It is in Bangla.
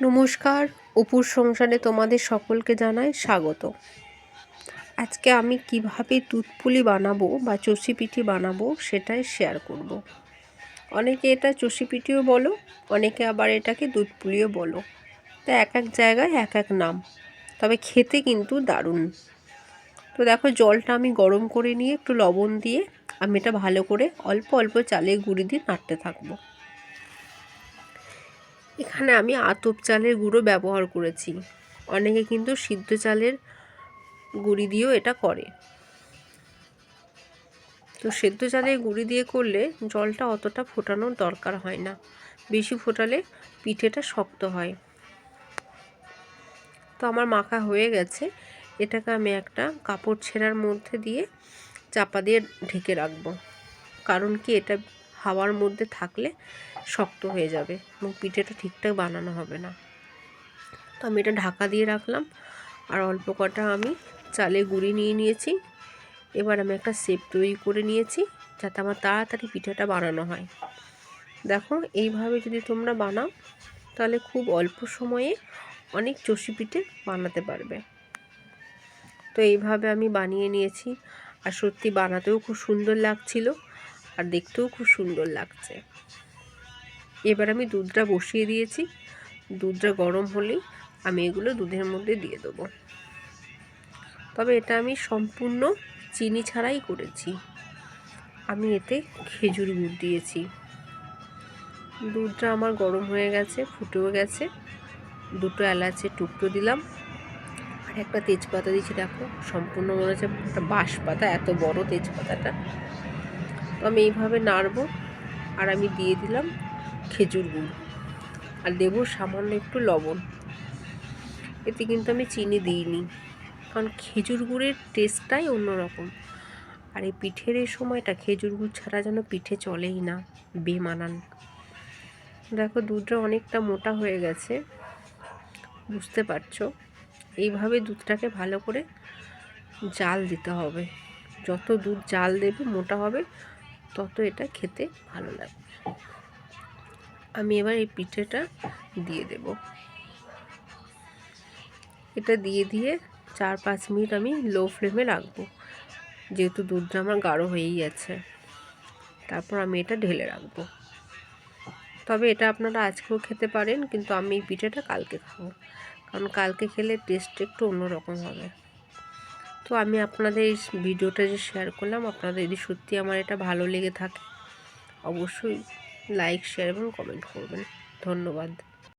নমস্কার, অপুর সংসারে তোমাদের সকলকে জানাই স্বাগত। আজকে আমি কীভাবে দুধপুলি বানাবো বা চষি পিঠি বানাবো সেটাই শেয়ার করব। অনেকে এটা চষি পিঠিও বলো, অনেকে আবার এটাকে দুধপুলিও বলো। তা এক এক জায়গায় এক এক নাম, তবে খেতে কিন্তু দারুণ। তো দেখো জলটা আমি গরম করে নিয়ে একটু লবণ দিয়ে আমি এটা ভালো করে অল্প অল্প চালে গুঁড়ি দিয়ে নাড়তে থাকব। এখানে আমি আতপ চালের গুঁড়ো ব্যবহার করেছি। অনেকে কিন্তু সিদ্ধ চালের গুঁড়ি দিয়েও এটা করে। তো সেদ্ধ চালের গুঁড়ি দিয়ে করলে জলটা অতটা ফোটানোর দরকার হয় না। বেশি ফোটালে পিঠেটা শক্ত হয়। তো আমার মাখা হয়ে গেছে। এটাকে আমি একটা কাপড় ছেঁড়ার মধ্যে দিয়ে চাপা দিয়ে ঢেকে রাখব। কারণ কি এটা হাওয়ার মধ্যে থাকলে শক্ত হয়ে যাবে এবং পিঠেটা ঠিকঠাক বানানো হবে না। তো আমি এটা ঢাকা দিয়ে রাখলাম আর অল্প কটা আমি চালে গুঁড়ি নিয়ে নিয়েছি। এবার আমি একটা সেপ তৈরি করে নিয়েছি যাতে আমার তাড়াতাড়ি পিঠেটা বানানো হয়। দেখো, এইভাবে যদি তোমরা বানাও, তাহলে খুব অল্প সময়ে অনেক চষি পিঠে বানাতে পারবে। তো এইভাবে আমি বানিয়ে নিয়েছি আর সত্যি বানাতেও খুব সুন্দর লাগছিল। আর দেখতেও খুব সুন্দর লাগছে। এবার আমি দুধটা বসিয়ে দিয়েছি। দুধটা গরম হলেই আমি এগুলো দুধের মধ্যে দিয়ে দেবো। তবে এটা আমি সম্পূর্ণ চিনি ছাড়াই করেছি। আমি এতে খেজুর গুড় দিয়েছি। দুধটা আমার গরম হয়ে গেছে, ফুটেও গেছে। দুটো এলাচের টুকরো দিলাম। আর একটা তেজপাতা দিয়েছি, দেখো, সম্পূর্ণ মনে হচ্ছে একটা বাঁশ পাতা এত বড় তেজপাতাটা। তো আমি এইভাবে নাড়বো আর আমি দিয়ে দিলাম খেজুর গুড়। আর দেবো সামান্য একটু লবণ। এতে কিন্তু আমি চিনি দিইনি, কারণ খেজুর গুড়ের টেস্টটাই অন্যরকম। আর এই পিঠের এই সময়টা খেজুর গুড় ছাড়া যেন পিঠে চলেই না, বেমানান। দেখো দুধটা অনেকটা মোটা হয়ে গেছে, বুঝতে পারছ? এইভাবে দুধটাকে ভালো করে জাল দিতে হবে। যত দুধ জাল দেবে মোটা হবে তত এটা খেতে ভালো লাগবে। আমি এবার এই পিঠেটা দিয়ে দেব। এটা দিয়ে দিয়ে চার পাঁচ মিনিট আমি লো ফ্লেমে রাখব। যেহেতু দুধটা আমার গাঢ় হয়েই আছে তারপর আমি এটা ঢেলে রাখব। তবে এটা আপনারা আজকেও খেতে পারেন, কিন্তু আমি এই পিঠেটা কালকে খাব। কারণ কালকে খেলে টেস্ট একটু অন্যরকম হবে। তো আমি আপনাদের এই ভিডিওটা যে শেয়ার করলাম, আপনাদের যদি সত্যি আমার এটা ভালো লেগে থাকে, অবশ্যই লাইক শেয়ার এবং কমেন্ট করবেন। ধন্যবাদ।